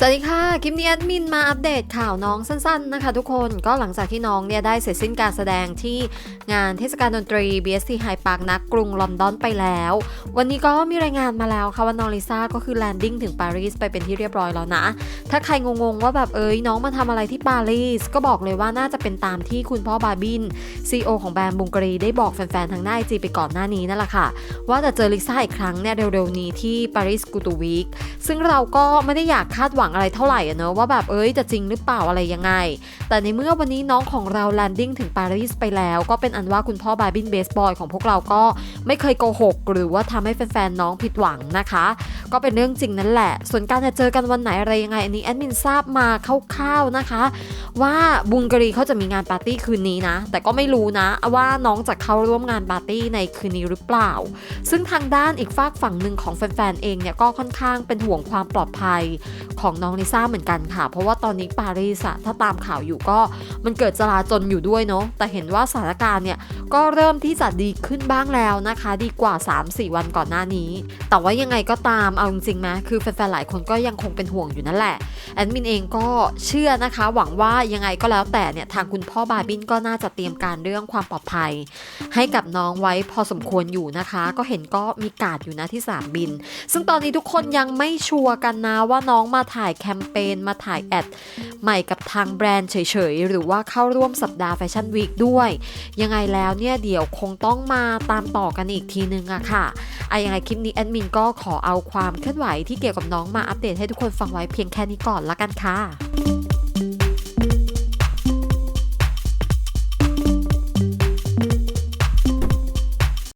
สวัสดีค่ะ คลิปนี้แอดมินมาอัปเดตข่าวน้องสั้นๆนะคะทุกคนก็หลังจากที่น้องเนี่ยได้เสร็จสิ้นการแสดงที่งานเทศกาลดนตรี BST High Park นักกรุงลอนดอนไปแล้ว วันนี้ก็มีรายงานมาแล้วค่ะว่าน้องลิซ่าก็คือแลนดิ้งถึงปารีสไปเป็นที่เรียบร้อยแล้วนะ ถ้าใครงงๆว่าแบบเอ้ยน้องมาทำอะไรที่ปารีส ก็บอกเลยว่าน่าจะเป็นตามที่คุณพ่อบาบิน CEO ของแบรนด์บุงกรีได้บอกแฟนๆทางหน้าไอจีไปก่อนหน้านี้นั่นแหละค่ะ ว่าจะเจอลิซ่าอีกครั้งเนี่ยเร็วๆนี้ที่ปารีสกูตูวีคซึ่งเราก็ไม่ได้อยากคาดหวังอะไรเท่าไหร่อะเนอะว่าแบบเอ้ยจะจริงหรือเปล่าอะไรยังไง แต่ในเมื่อวันนี้น้องของเราแลนดิ้งถึงปารีสไปแล้วก็เป็นอันว่าคุณพ่อบาร์บินเบสบอยของพวกเราก็ไม่เคยโกหก หรือว่าทำให้แฟนๆน้องผิดหวังนะคะ ก็เป็นเรื่องจริงนั่นแหละ ส่วนการจะเจอกันวันไหนอะไรยังไงอันนี้แอดมินทราบมาคร่าวๆนะคะ ว่าบุงการีเขาจะมีงานปาร์ตี้คืนนี้นะ แต่ก็ไม่รู้นะว่าน้องจะเข้าร่วมงานปาร์ตี้ในคืนนี้หรือเปล่า ซึ่งทางด้านอีกฝากฝั่งหนึ่งของแฟนๆเองเนี่ยก็ค่อนข้างเป็นห่วงความปลอดภัยของน้องลิซ่าเหมือนกันค่ะ เพราะว่าตอนนี้ปารีสอะถ้าตามข่าวอยู่ก็มันเกิดจลาจลอยู่ด้วยเนาะแต่เห็นว่าสถานการณ์เนี่ยก็เริ่มที่จะดีขึ้นบ้างแล้วนะคะ ดีกว่า 3-4 วันก่อนหน้านี้ แต่ว่ายังไงก็ตามเอาจริงๆไหมคือแฟนๆหลายคนก็ยังคงเป็นห่วงอยู่นั่นแหละแอดมินเองก็เชื่อนะคะ หวังว่ายังไงก็แล้วแต่เนี่ยทางคุณพ่อบาบินก็น่าจะเตรียมการเรื่องความปลอดภัย ให้กับน้องไว้พอสมควรอยู่นะคะ ก็เห็นก็มีการ์ดอยู่นะที่สนามบิน ซึ่งตอนนี้ทุกคนยังไม่ชัวร์กันนะว่าน้องมาถ่ายายแคมเปญมาถ่ายแอดใหม่กับทางแบรนด์เฉยๆ หรือว่าเข้าร่วมสัปดาห์แฟชั่นวีคด้วย ยังไงแล้วเนี่ยเดี๋ยวคงต้องมาตามต่อกันอีกทีนึงอะค่ะอะยังไงคลิปนี้แอดมินก็ขอเอาความเคลื่อนไหวที่เกี่ยวกับน้องมาอัปเดตให้ทุกคนฟังไว้เพียงแค่นี้ก่อนละกันค่ะ